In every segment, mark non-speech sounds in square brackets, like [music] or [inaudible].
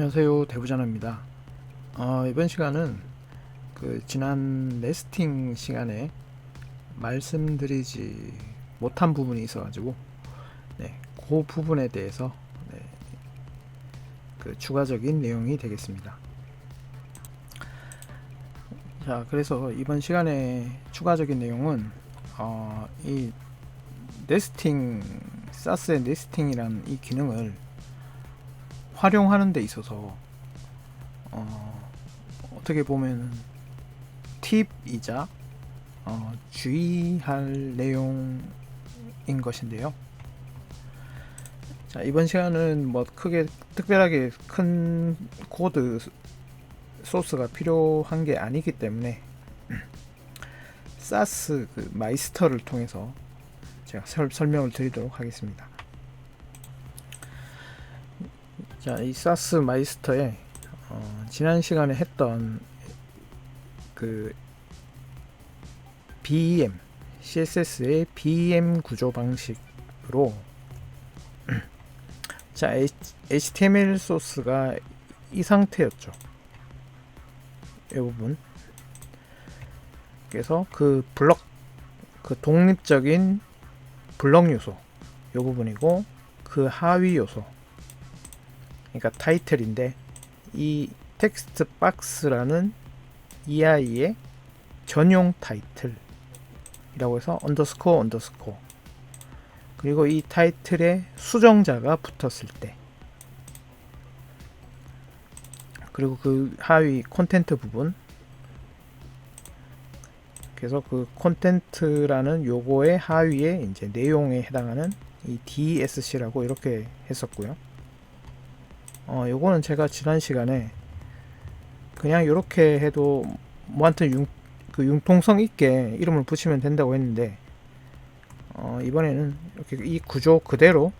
안녕하세요 대부자나입니다. 어, 이번 시간은 그 지난 네스팅 시간에 말씀드리지 못한 부분이 있어 가지고 네, 그 부분에 대해서 네, 그 추가적인 내용이 되겠습니다. 자, 그래서 이번 시간에 추가적인 내용은 어, 이 네스팅 사스의 네스팅이라는 이 기능을 활용하는 데 있어서 어, 어떻게 보면 팁이자 어, 주의할 내용인 것인데요. 자 이번 시간은 뭐 크게 특별하게 큰 코드 소스가 필요한 게 아니기 때문에 [clears throat] 사스 그 마이스터를 통해서 제가 설, 설명을 드리도록 하겠습니다. 자, 이 사스 마이스터에 어, 지난 시간에 했던 그 BEM CSS의 BEM 구조 방식으로 [clears throat] 자 HTML 소스가 이 상태였죠. 이 부분. 그래서 그 블럭 그 독립적인 블럭 요소 이 부분이고 그 하위 요소 그러니까 타이틀인데 이 텍스트 박스라는 EI의 전용 타이틀이라고 해서 언더스코어 언더스코어 그리고 이 타이틀에 수정자가 붙었을 때. 그리고 그 하위 콘텐트 부분. 그래서 그 콘텐트라는 요거의 하위에 이제 내용에 해당하는 이 DSC라고 이렇게 했었고요. 어, 요거는 제가 지난 시간에 그냥 이렇게 해도 뭐한테 융, 그 융통성 있게 이름을 붙이면 된다고 했는데 어, 이번에는 이렇게 이 구조 그대로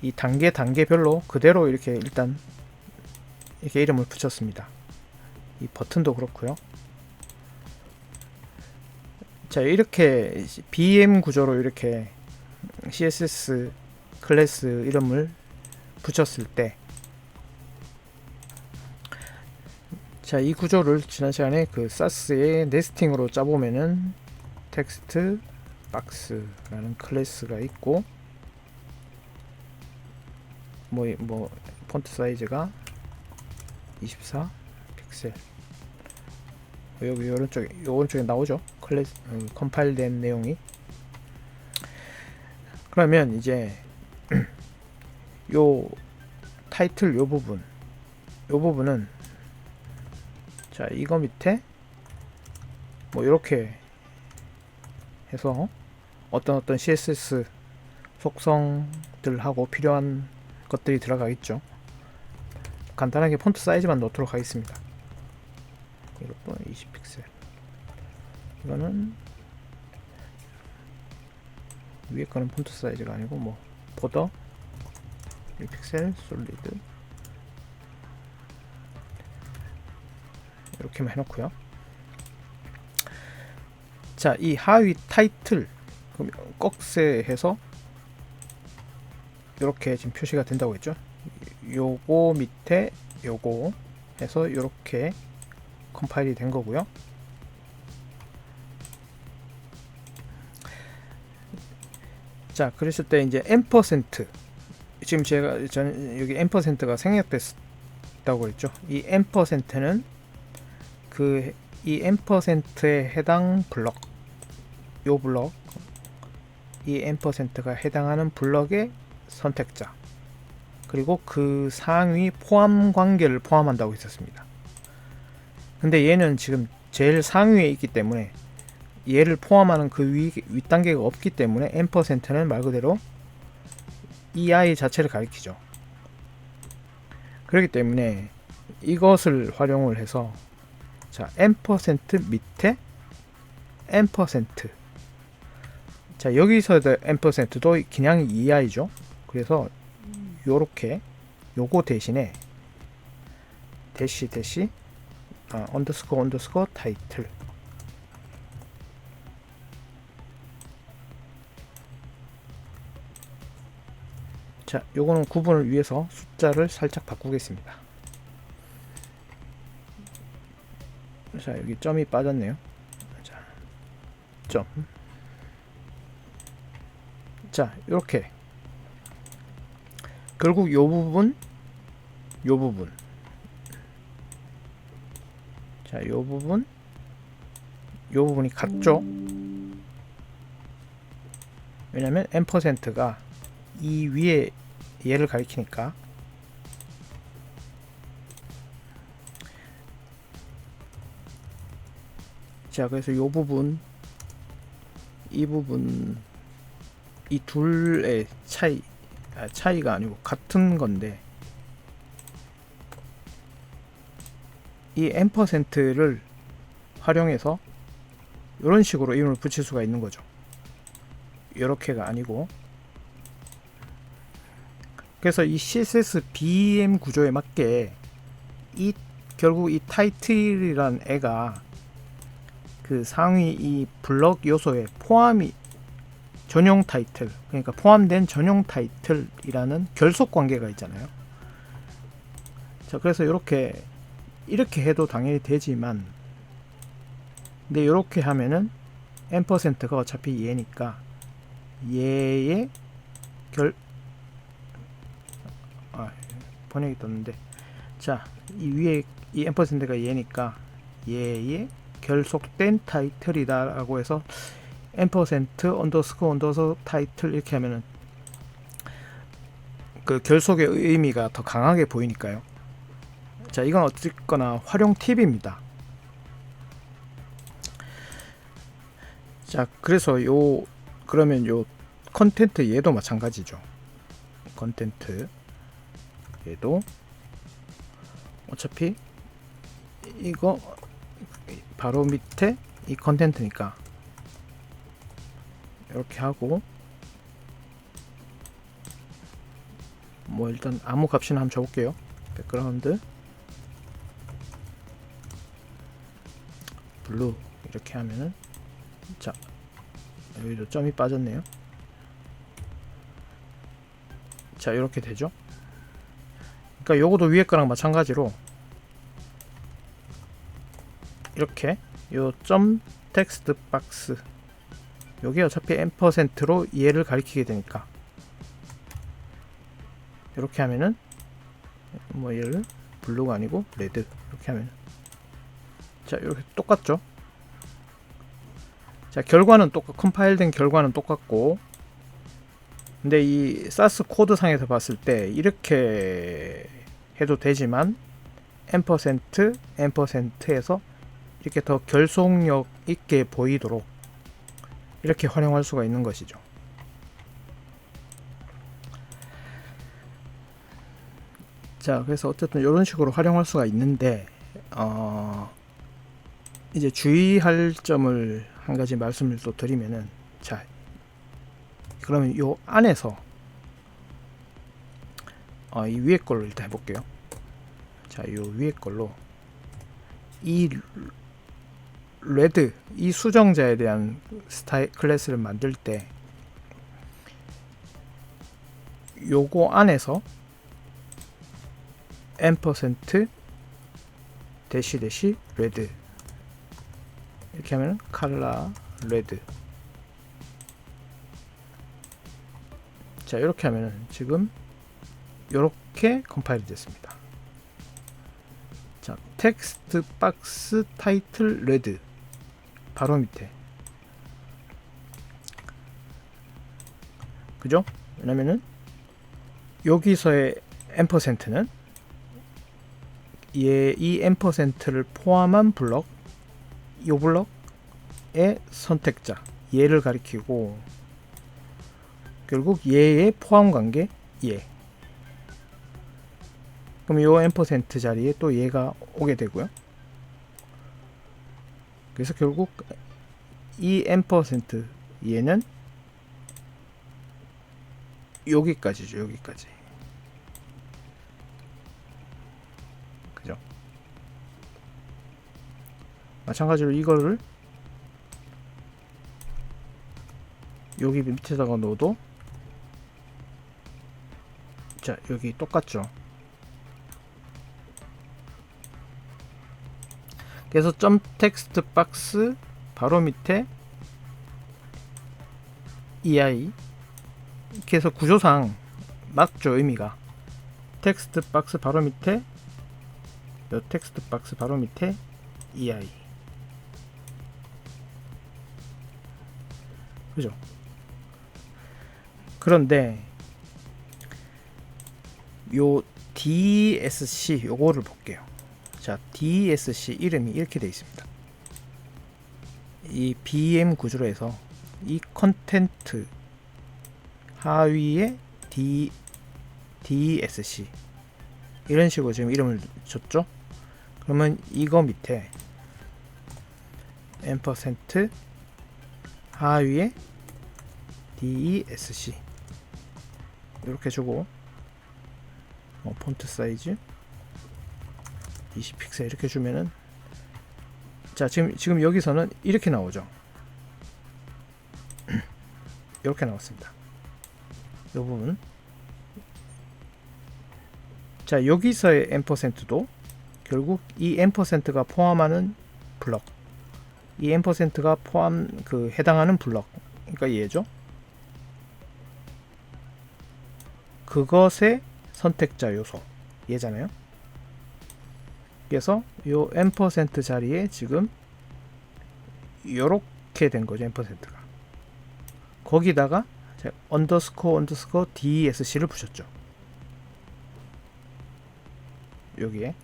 이 단계 단계별로 그대로 이렇게 일단 이렇게 이름을 붙였습니다. 이 버튼도 그렇고요. 자 이렇게 BM 구조로 이렇게 CSS 클래스 이름을 붙였을 때. 자, 이 구조를 지난 시간에 그 사스의 네스팅으로 짜보면은 텍스트 박스라는 클래스가 있고 뭐, 뭐 폰트 사이즈가 24 픽셀. 여기 오른쪽에 오른쪽에 나오죠? 클래스 음, 컴파일된 내용이. 그러면 이제 요 타이틀 요 부분. 요 부분은 자 이거 밑에 뭐 이렇게 해서 어떤 어떤 CSS 속성들하고 필요한 것들이 들어가 있죠. 간단하게 폰트 사이즈만 넣도록 하겠습니다. 이것도 20픽셀. 이거는 위에 거는 폰트 사이즈가 아니고 뭐 보더? 1 픽셀 솔리드 이렇게만 해놓고요. 자, 이 하위 타이틀 꺽쇠해서 이렇게 지금 표시가 된다고 했죠. 요거 밑에 요거 해서 이렇게 컴파일이 된 거고요. 자, 그랬을 때 이제 n% 지금 제가 저는 여기 n%가 생략됐다고 했죠. 이 n%는 그이 n%에 해당 블럭 요 블럭 이 n%가 해당하는 블럭의 선택자 그리고 그 상위 포함 관계를 포함한다고 했었습니다. 근데 얘는 지금 제일 상위에 있기 때문에 얘를 포함하는 그 위, 윗단계가 없기 때문에 n%는 말 그대로 EI 자체를 가리키죠. 그렇기 때문에 이것을 활용을 해서 자 n% 밑에 n% 자 여기서 n%도 그냥 EI죠. 그래서 요렇게 요거 대신에 대시 대시 아, 언더스코어 언더스코어 타이틀 자, 요거는 구분을 위해서 숫자를 살짝 바꾸겠습니다. 자, 여기 점이 빠졌네요. 자, 점. 자, 이렇게 결국 요 부분, 요 부분. 자, 요 부분, 요 부분이 같죠? 왜냐면 n%가 이 위에 얘를 가리키니까 자 그래서 이 부분 이 부분 이 둘의 차이 아, 차이가 아니고 같은 건데 이 n%를 활용해서 이런 식으로 이름을 붙일 수가 있는 거죠. 이렇게가 아니고 그래서 이 CSS BM 구조에 맞게 이 결국 이 타이틀이란 애가 그 상위 이 블럭 요소에 포함이 전용 타이틀 그러니까 포함된 전용 타이틀이라는 결속 관계가 있잖아요. 자 그래서 이렇게 이렇게 해도 당연히 되지만 근데 이렇게 하면은 n%가 어차피 얘니까 얘의 결 아, 번역이 떴는데 자, 이 위에 이 n%가 얘니까 얘의 결속된 타이틀이다라고 해서 n% 언더스코 언더서 타이틀 이렇게 하면은 그 결속의 의미가 더 강하게 보이니까요. 자, 이건 어쨌거나 활용 팁입니다. 자, 그래서 요 그러면 요 컨텐트 얘도 마찬가지죠. 컨텐트 얘도 어차피 이거 바로 밑에 이 컨텐트니까 이렇게 하고 뭐 일단 아무 값이나 한번 줘볼게요. 백그라운드. 블루 이렇게 하면은 자 여기도 점이 빠졌네요. 자 이렇게 되죠 그러니까 요거도 위에 거랑 마찬가지로 이렇게 요 점 텍스트 박스. 요게 어차피 n%로 얘를 가리키게 되니까. 이렇게 하면은 뭐 얘를 블루가 아니고 레드. 이렇게 하면 자 이렇게 똑같죠? 자 결과는 똑같 컴파일된 결과는 똑같고 근데 이 사스 코드 상에서 봤을 때 이렇게 해도 되지만 n% n%에서 이렇게 더 결속력 있게 보이도록 이렇게 활용할 수가 있는 것이죠. 자, 그래서 어쨌든 이런 식으로 활용할 수가 있는데 어, 이제 주의할 점을 한 가지 말씀을 또 드리면은 자, 그러면 요 안에서 어, 이 위에 걸로 일단 해볼게요. 자, 요 위에 걸로 이 레드 이 수정자에 대한 스타일 클래스를 만들 때 요거 안에서 n% 대시 대시 레드 이렇게 하면 칼라 레드 자 이렇게 하면은 지금 이렇게 컴파일이 됐습니다. 자 텍스트 박스 타이틀 레드 바로 밑에. 그죠? 왜냐면은 여기서의 n%는 얘, 이 n%를 포함한 블럭 이 블럭의 선택자 얘를 가리키고 결국 얘의 포함 관계 얘. 그럼 요 n% 자리에 또 얘가 오게 되고요. 그래서 결국 이 n% 얘는 여기까지죠 여기까지. 그죠? 마찬가지로 이거를 여기 밑에다가 넣어도 자 여기 똑같죠? 그래서 점 텍스트 박스 바로 밑에 EI 이렇게 해서 구조상 맞죠 의미가? 텍스트 박스 바로 밑에 요 텍스트 박스 바로 밑에 EI 그죠? 그런데 요 DSC 요거를 볼게요 자 DSC 이름이 이렇게 되어 있습니다 이 BM 구조로 해서 이 컨텐트 하위에 D DSC 이런 식으로 지금 이름을 줬죠. 그러면 이거 밑에 앰퍼센트 하위에 DESC 이렇게 주고 뭐 폰트 사이즈 20픽셀 이렇게 주면은 자 지금 지금 여기서는 이렇게 나오죠. [clears throat] 이렇게 나왔습니다. 이 부분. 자 여기서의 앰퍼센트도 결국 이 앰퍼센트가 포함하는 블럭, 이 앰퍼센트가 포함 그 해당하는 블럭, 그러니까 얘죠. 그것의 선택자 요소 얘잖아요. 그래서 요 앰퍼센트 자리에 지금 요렇게 된 거죠 앰퍼센트가. 거기다가 언더스코어 언더스코어 DSC를 붙였죠. 여기에.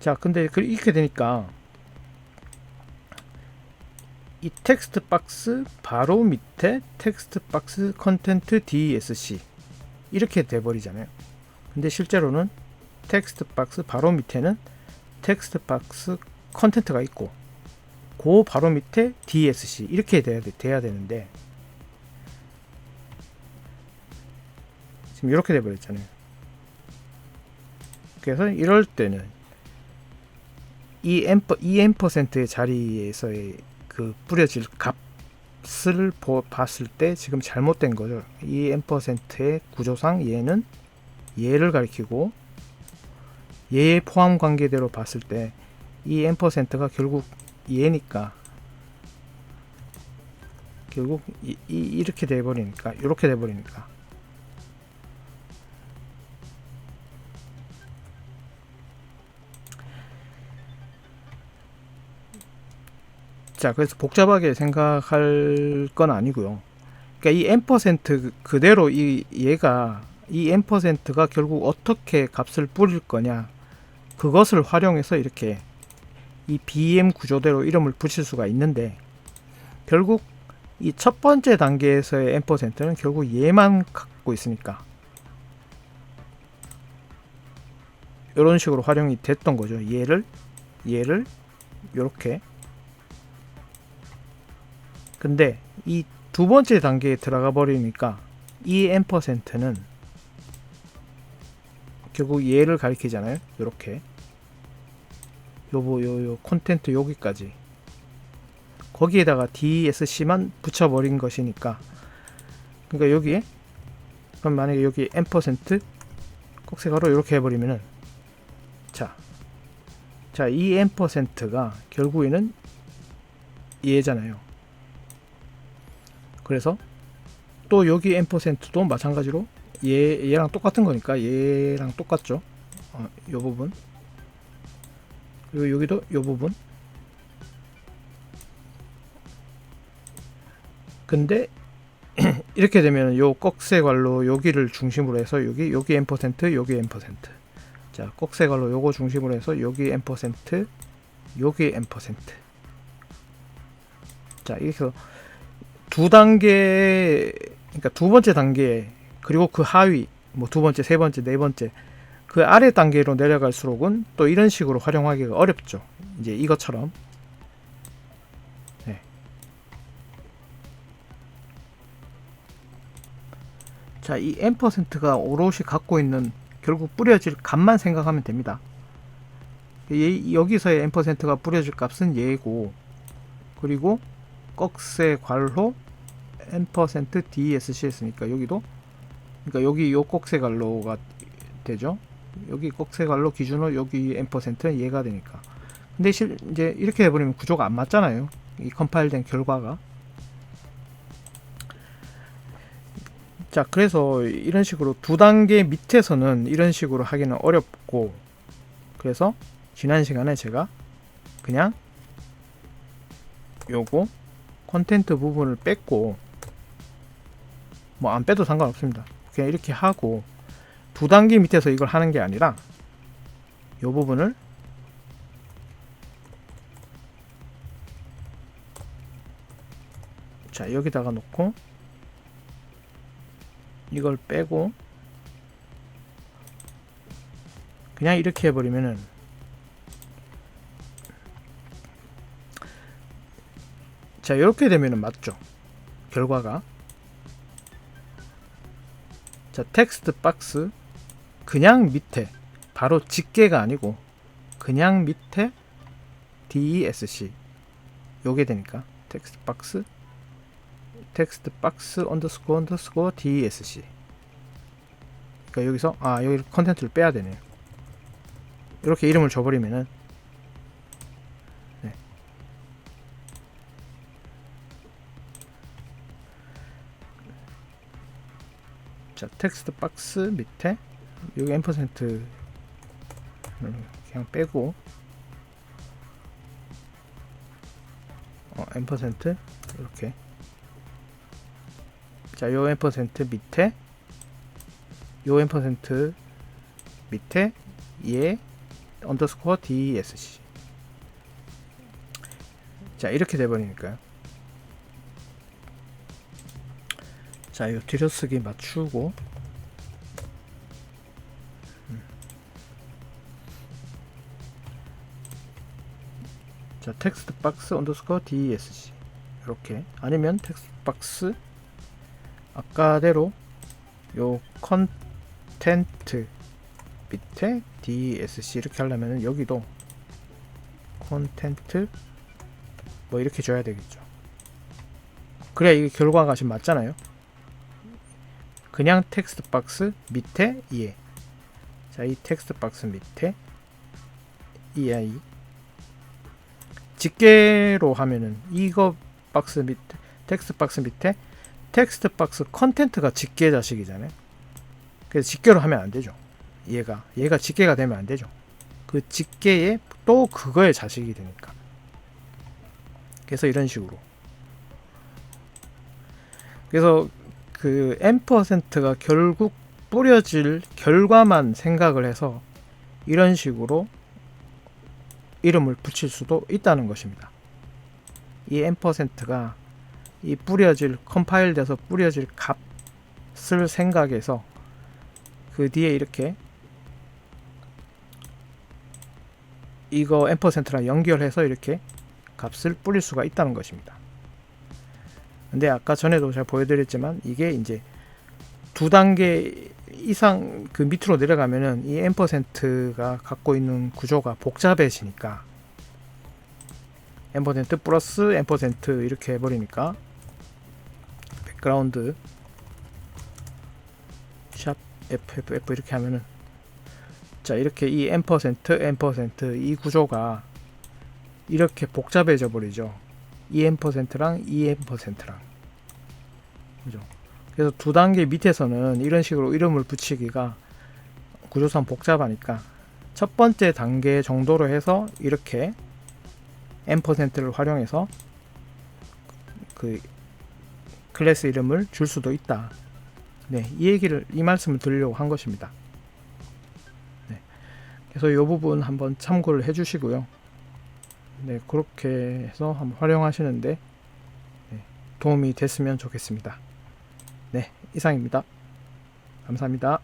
자 근데 그- 이렇게 되니까 이 텍스트 박스 바로 밑에 텍스트 박스 컨텐트 DSC 이렇게 돼버리잖아요. 근데 실제로는 텍스트 박스 바로 밑에는 텍스트 박스 컨텐트가 있고 그 바로 밑에 DSC 이렇게 돼야, 돼- 돼야 되는데 지금 이렇게 돼 버렸잖아요. 그래서 이럴 때는 이 앰퍼 이 앰퍼센트의 자리에서의 그 뿌려질 값을 보, 봤을 때 지금 잘못된 거죠. 이 앰퍼센트의 구조상 얘는 얘를 가리키고 얘의 포함 관계대로 봤을 때이 앰퍼센트가 결국 얘니까 결국 이, 이, 렇게 돼버리니까 이렇게 돼버리니까 자 그래서 복잡하게 생각할 건 아니고요 그러니까 이 앰퍼센트 그대로 이 얘가 이 앰퍼센트가 결국 어떻게 값을 뿌릴 거냐 그것을 활용해서 이렇게 이 BM 구조대로 이름을 붙일 수가 있는데 결국 이 첫 번째 단계에서의 앰퍼센트는 결국 얘만 갖고 있으니까 이런 식으로 활용이 됐던 거죠. 얘를 얘를 이렇게 근데 이 두 번째 단계에 들어가 버리니까 이 앰퍼센트는 결국 얘를 가리키잖아요. 이렇게 요거 요요 콘텐트 여기까지 거기에다가 DSC만 붙여버린 것이니까 그러니까 여기에 그럼 만약에 여기 앰퍼센트 꼭세가로 이렇게 해버리면은 자, 자 이 앰퍼센트가 결국에는 얘잖아요. 그래서 또 여기 앰퍼센트도 마찬가지로 얘 얘랑 똑같은 거니까 얘랑 똑같죠. 어, 요 부분. 그리고 여기도 요 부분. 근데 [clears throat] 이렇게 되면 요 꺽쇠관로 여기를 중심으로 해서 여기 여기 n 퍼센트 여기 n 퍼센트. 자 꺽쇠관로 요거 중심으로 해서 여기 n 퍼센트 여기 n 퍼센트. 자 이렇게 해서 두 단계 그러니까 두 번째 단계 그리고 그 하위 뭐 두 번째 세 번째 네 번째 그 아래 단계로 내려갈수록은 또 이런 식으로 활용하기가 어렵죠. 이제 이것처럼. 네. 자, 이 n%가 오롯이 갖고 있는 결국 뿌려질 값만 생각하면 됩니다. 얘, 여기서의 n%가 뿌려질 값은 얘고, 그리고 꺽쇠 괄호 n% DESC 했으니까 여기도 그러니까 여기 요 꼭새갈로가 되죠. 여기 꼭새갈로 기준으로 여기 n%는 얘가 되니까. 근데 실 이제 이렇게 해버리면 구조가 안 맞잖아요. 이 컴파일된 결과가. 자, 그래서 이런 식으로 두 단계 밑에서는 이런 식으로 하기는 어렵고, 그래서 지난 시간에 제가 그냥 요거 컨텐트 부분을 뺐고, 뭐 안 빼도 상관없습니다. 그냥 이렇게 하고, 두 단계 밑에서 이걸 하는 게 아니라, 요 부분을 자, 여기다가 놓고, 이걸 빼고 그냥 이렇게 해버리면은 자 이렇게 되면은 맞죠? 결과가. 자 텍스트 박스. 그냥 밑에. 바로 집계가 아니고 그냥 밑에 DESC 요게 되니까. 텍스트 박스. 텍스트 박스 언더스코어 언더스코어 DESC 그러니까 여기서 아 여기 컨텐츠를 빼야 되네요. 이렇게 이름을 줘버리면은 자 텍스트 박스 밑에 여기 n%를 그냥 빼고. 어, n% 이렇게. 자, 요 n% 밑에 요 n% 밑에 얘 언더스코어 DESC 자, 이렇게 돼 버리니까요. 자, 요 뒤로쓰기 맞추고 음. 자, 텍스트 박스 언더스코어 DESC 이렇게 아니면 텍스트 박스 아까대로 요 컨텐트 밑에 DSC 이렇게 하려면 여기도 컨텐트 뭐 이렇게 줘야 되겠죠. 그래야 이게 결과가 지금 맞잖아요. 그냥 텍스트 박스 밑에 예. 자, 이 텍스트 박스 밑에 EI 집게로 하면은 이거 박스 밑에 텍스트 박스 밑에 텍스트 박스 컨텐트가 집계 자식이잖아요. 그래서 집계로 하면 안 되죠. 얘가 얘가 집계가 되면 안 되죠. 그 집계에 또 그거의 자식이 되니까. 그래서 이런 식으로. 그래서 그 n%가 결국 뿌려질 결과만 생각을 해서 이런 식으로 이름을 붙일 수도 있다는 것입니다. 이 n%가 이 뿌려질 컴파일 돼서 뿌려질 값을 생각해서 그 뒤에 이렇게 이거 n%랑 연결해서 이렇게 값을 뿌릴 수가 있다는 것입니다. 근데 아까 전에도 제가 보여드렸지만 이게 이제 두 단계 이상 그 밑으로 내려가면은 이 n%가 갖고 있는 구조가 복잡해지니까 n% 플러스 n% 이렇게 해버리니까 백그라운드 샵 FFF 이렇게 하면은 자 이렇게 이 n% n%이 구조가 이렇게 복잡해져 버리죠. 이 n%랑 이 n%랑 그죠? 그래서 두 단계 밑에서는 이런 식으로 이름을 붙이기가 구조상 복잡하니까 첫 번째 단계 정도로 해서 이렇게 n%를 활용해서 그 클래스 이름을 줄 수도 있다. 네, 이 얘기를 이 말씀을 드리려고 한 것입니다. 네, 그래서 이 부분 한번 참고를 해주시고요. 네, 그렇게 해서 한번 활용하시는데 네, 도움이 됐으면 좋겠습니다. 네, 이상입니다. 감사합니다.